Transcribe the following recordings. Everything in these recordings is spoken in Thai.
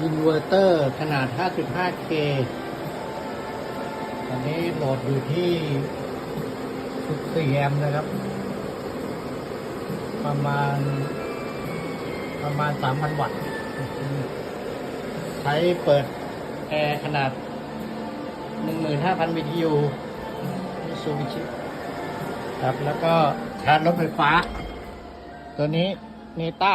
อินเวอร์เตอร์ขนาด 55K ตอนนี้โหลดอยู่ที่ 14 แอมป์นะครับ ประมาณ ประมาณ 3,000 วัตต์ ใช้เปิดแอร์ขนาด 15,000 BTU มิซูบิชิครับ แล้วก็ชาร์จรถไฟฟ้า ตัวนี้เนต้า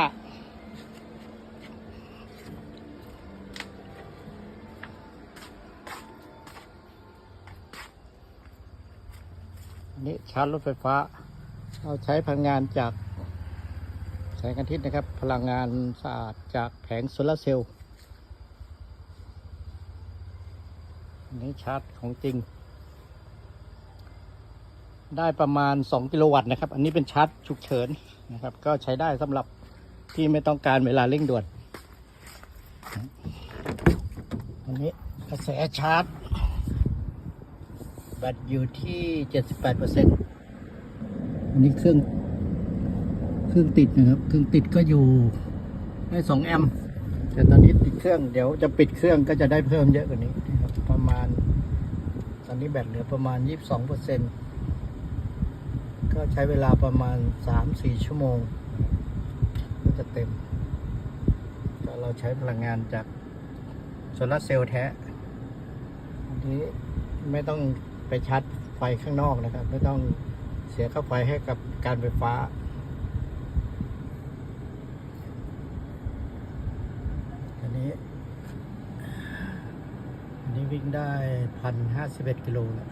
นี้ชาร์จรถไฟฟ้า เราใช้พลังงานจากแสงอาทิตย์นะครับ พลังงานสะอาดจากแผงโซลาร์เซลล์นี้ชาร์จของจริง ได้ประมาณ 2 กิโลวัตต์นะครับ อันนี้เป็นชาร์จฉุกเฉินนะครับ ก็ใช้ได้สำหรับที่ไม่ต้องการเวลาเร่งด่วน อันนี้กระแสชาร์จ บตอยู่ที่78เปอร์เซ็นต์อันนี้เครื่อง เครื่องติดนะครับ เครื่องติดก็อยู่ได้2แอมป์แต่ตอนนี้ติดเครื่องเดี๋ยวจะปิดเครื่องก็จะได้เพิ่มเยอะกว่านี้นะครับประมาณ ตอนนี้แบตเหลือประมาณ22เปอร์เซ็นต์ก็ใช้เวลาประมาณ3-4ชั่วโมง ก็จะเต็มเราใช้พลังงานจากโซลาร์เซลล์แท้อันนี้ไม่ต้อง ไปชาร์จไฟข้างนอกนะครับ ไม่ต้องเสียค่าไฟให้กับการไฟฟ้า อันนี้ อันนี้วิ่งได้พันห้าสิบเอ็ดกิโลแล้ว